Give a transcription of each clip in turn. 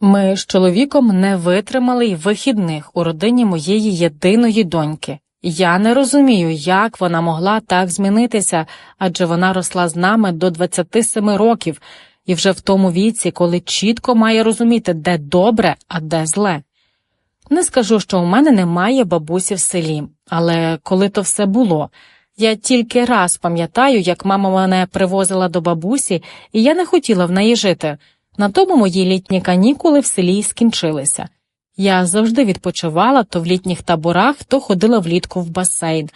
Ми з чоловіком не витримали й вихідних у родині моєї єдиної доньки. Я не розумію, як вона могла так змінитися, адже вона росла з нами до 27 років і вже в тому віці, коли чітко має розуміти, де добре, а де зле. Не скажу, що у мене немає бабусі в селі, але коли то все було, я тільки раз пам'ятаю, як мама мене привозила до бабусі, і я не хотіла в неї жити. На тому мої літні канікули в селі й скінчилися. Я завжди відпочивала то в літніх таборах, то ходила влітку в басейн.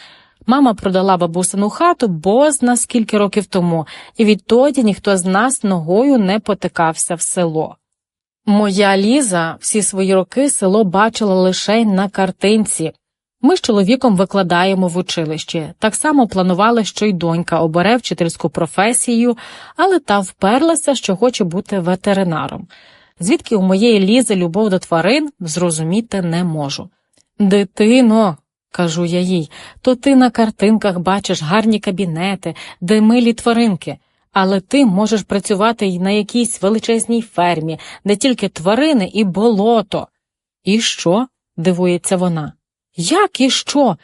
Мама продала бабусину хату бозна скільки років тому, і відтоді ніхто з нас ногою не потикався в село. Моя Ліза всі свої роки село бачила лише на картинці. Ми з чоловіком викладаємо в училищі. Так само планували, що й донька обере вчительську професію, але та вперлася, що хоче бути ветеринаром. Звідки у моєї Лізи любов до тварин, зрозуміти не можу. Дитино, кажу я їй, то ти на картинках бачиш гарні кабінети, де милі тваринки, але ти можеш працювати й на якійсь величезній фермі, де тільки тварини і болото. І що? дивується вона. Як і що?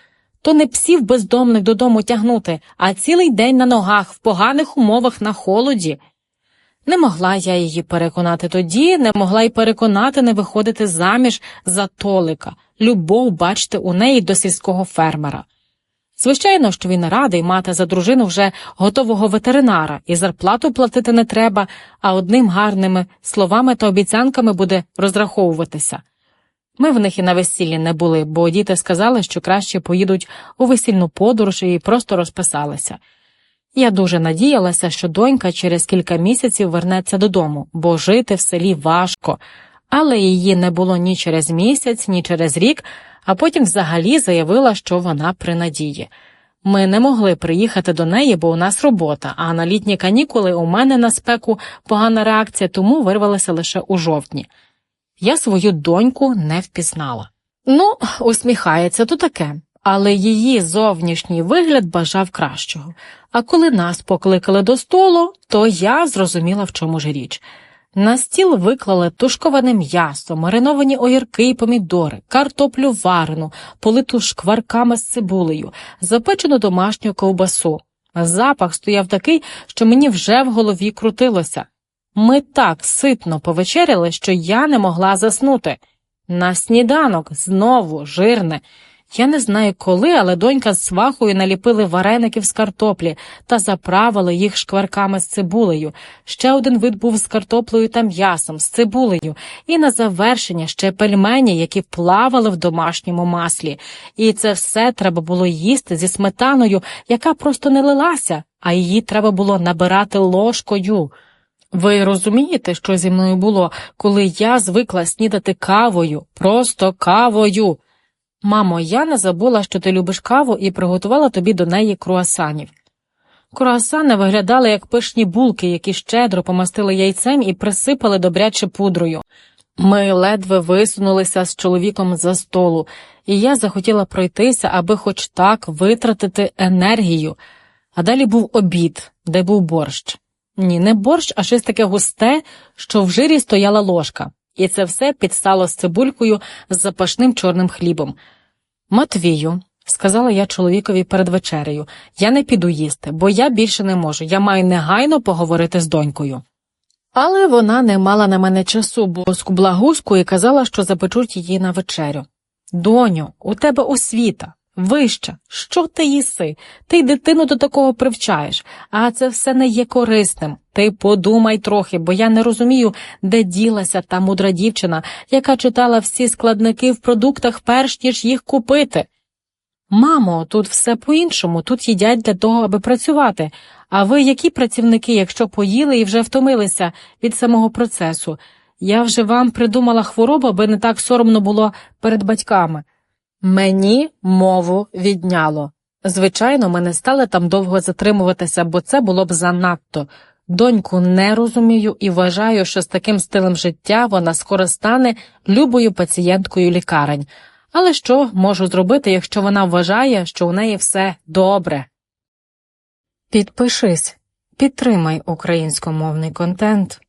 То не псів бездомних додому тягнути, а цілий день на ногах, в поганих умовах на холоді. Не могла я її переконати тоді, не могла й переконати не виходити заміж за Толика, любов бачити у неї до сільського фермера. Звичайно, що він радий мати за дружину вже готового ветеринара, і зарплату платити не треба, а одним гарними словами та обіцянками буде розраховуватися. Ми в них і на весіллі не були, бо діти сказали, що краще поїдуть у весільну подорож і просто розписалися. Я дуже надіялася, що донька через кілька місяців вернеться додому, бо жити в селі важко, але її не було ні через місяць, ні через рік, а потім взагалі заявила, що вона при надії. Ми не могли приїхати до неї, бо у нас робота, а на літні канікули у мене на спеку погана реакція, тому вирвалася лише у жовтні. Я свою доньку не впізнала. Ну, усміхається то таке, але її зовнішній вигляд бажав кращого. А коли нас покликали до столу, то я зрозуміла, в чому ж річ. На стіл виклали тушковане м'ясо, мариновані огірки і помідори, картоплю варену, политу шкварками з цибулею, запечену домашню ковбасу. Запах стояв такий, що мені вже в голові крутилося. Ми так ситно повечеряли, що я не могла заснути. На сніданок знову жирне. Я не знаю коли, але донька з свахою наліпили вареників з картоплі та заправили їх шкварками з цибулею. Ще один вид був з картоплею та м'ясом, з цибулею, і на завершення ще пельмені, які плавали в домашньому маслі. І це все треба було їсти зі сметаною, яка просто не лилася, а її треба було набирати ложкою. Ви розумієте, що зі мною було, коли я звикла снідати кавою, просто кавою. Мамо, я не забула, що ти любиш каву і приготувала тобі до неї круасанів. Круасани виглядали як пишні булки, які щедро помастили яйцем і присипали добряче пудрою. Ми ледве висунулися з чоловіком за столу, і я захотіла пройтися, аби хоч так витратити енергію. А далі був обід, де був борщ. Ні, не борщ, а щось таке густе, що в жирі стояла ложка, і це все підстало з цибулькою з запашним чорним хлібом. Матвію, сказала я чоловікові перед вечерею, я не піду їсти, бо я більше не можу. Я маю негайно поговорити з донькою. Але вона не мала на мене часу, бо скубла гуску і казала, що запечуть її на вечерю. Доню, у тебе освіта. Вища, що ти їси? Ти дитину до такого привчаєш, а це все не є корисним. Ти подумай трохи, бо я не розумію, де ділася та мудра дівчина, яка читала всі складники в продуктах, перш ніж їх купити. Мамо, тут все по-іншому, тут їдять для того, аби працювати. А ви які працівники, якщо поїли і вже втомилися від самого процесу? Я вже вам придумала хворобу, аби не так соромно було перед батьками. Мені мову відняло. Звичайно, ми не стали там довго затримуватися, бо це було б занадто. Доньку не розумію і вважаю, що з таким стилем життя вона скоро стане любою пацієнткою лікарень. Але що можу зробити, якщо вона вважає, що у неї все добре? Підпишись, підтримай українськомовний контент.